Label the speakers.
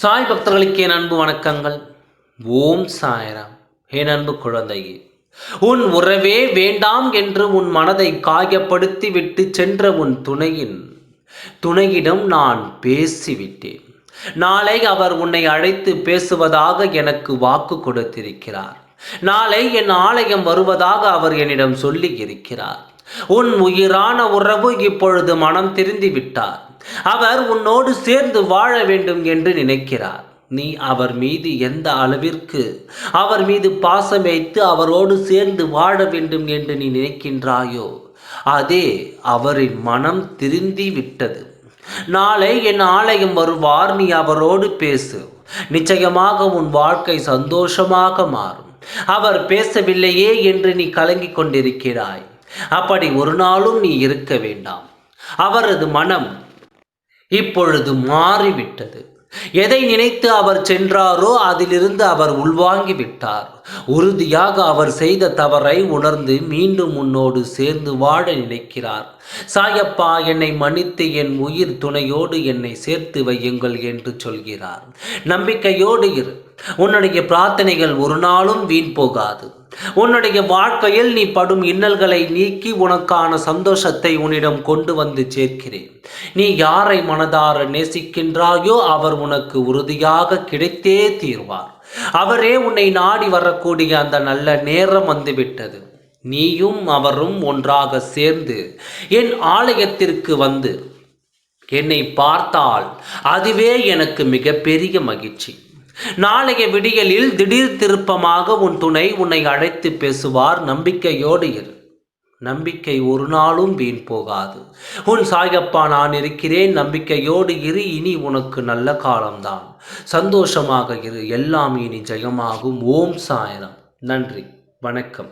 Speaker 1: சாய் பக்தர்களுக்கு என் அன்பு வணக்கங்கள். ஓம் சாயராம். என் அன்பு குழந்தையே உன் உறவே வேண்டாம் என்று உன் மனதை காயப்படுத்தி விட்டு சென்ற உன் துணையின் துணையிடம் நான் பேசிவிட்டேன். நாளை அவர் உன்னை அழைத்து பேசுவதாக எனக்கு வாக்கு கொடுத்திருக்கிறார். நாளை என் ஆலயம் வருவதாக அவர் என்னிடம் சொல்லி இருக்கிறார் உன் உயிரான உறவு இப்பொழுது மனம் திருந்தி விட்டார் அவர் உன்னோடு சேர்ந்து வாழ வேண்டும் என்று நினைக்கிறார். நீ அவர் மீது எந்த அளவிற்கு அவர் மீது பாசம் வைத்து அவரோடு சேர்ந்து வாழ வேண்டும் என்று நீ நினைக்கின்றாயோ அதே அவரின் மனம் திருந்தி விட்டது நாளை என் ஆலயம் வருவார் நீ அவரோடு பேசு. நிச்சயமாக உன் வாழ்க்கை சந்தோஷமாக மாறும். அவர் பேசவில்லையே என்று நீ கலங்கிக் கொண்டிருக்கிறாய். அப்படி ஒரு நாளும் நீ இருக்க வேண்டாம். அவரது மனம் இப்பொழுது மாறிவிட்டது. எதை நினைத்து அவர் சென்றாரோ அதிலிருந்து அவர் உள்வாங்கி விட்டார் உறுதியாக அவர் செய்த தவறை உணர்ந்து மீண்டும் உன்னோடு சேர்ந்து வாழ நினைக்கிறார். சாயப்பா என்னை மன்னித்து என் உயிர் துணையோடு என்னை சேர்த்து வையுங்கள் என்று சொல்கிறார். நம்பிக்கையோடு இரு. உன்னுடைய பிரார்த்தனைகள் ஒரு நாளும் வீண் போகாது. உன்னுடைய வாழ்க்கையில் நீ படும் இன்னல்களை நீக்கி உனக்கான சந்தோஷத்தை உன்னிடம் கொண்டு வந்து சேர்க்கிறேன். நீ யாரை மனதார நேசிக்கின்றாயோ அவர் உனக்கு உறுதியாக கிடைத்தே தீர்வார். அவரே உன்னை நாடி வரக்கூடிய அந்த நல்ல நேரம் வந்துவிட்டது. நீயும் அவரும் ஒன்றாக சேர்ந்து என் ஆலயத்திற்கு வந்து என்னை பார்த்தால் அதுவே எனக்கு மிகப்பெரிய மகிழ்ச்சி. நாளைய விடியலில் திடீர் திருப்பமாக உன் துணை உன்னை அழைத்து பேசுவார். நம்பிக்கையோடு இரு. நம்பிக்கை ஒரு நாளும் வீண் போகாது. உன் சாயப்பா நான் இருக்கிறேன். நம்பிக்கையோடு இரு. இனி உனக்கு நல்ல காலம்தான். சந்தோஷமாக இரு. எல்லாம் இனி ஜெயமாகும். ஓம் சாயனம் நன்றி. வணக்கம்.